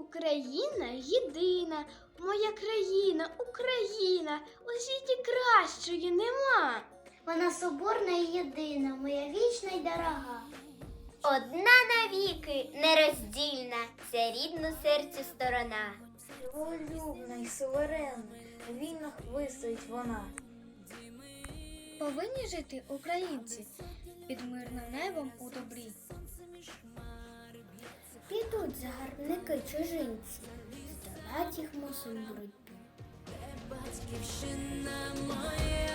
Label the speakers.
Speaker 1: Україна єдина, моя країна, Україна, у світі кращої нема.
Speaker 2: Вона соборна і єдина, моя вічна й дорога.
Speaker 3: Одна навіки нероздільна, це рідну серцю сторона.
Speaker 4: Волюбна й суверенна, вільно вистоїть вона.
Speaker 1: Повинні жити українці під мирним небом у добрі.
Speaker 2: Загарбники чужинці, здолать їх мусить боротьбі.
Speaker 5: Батьківщина моя.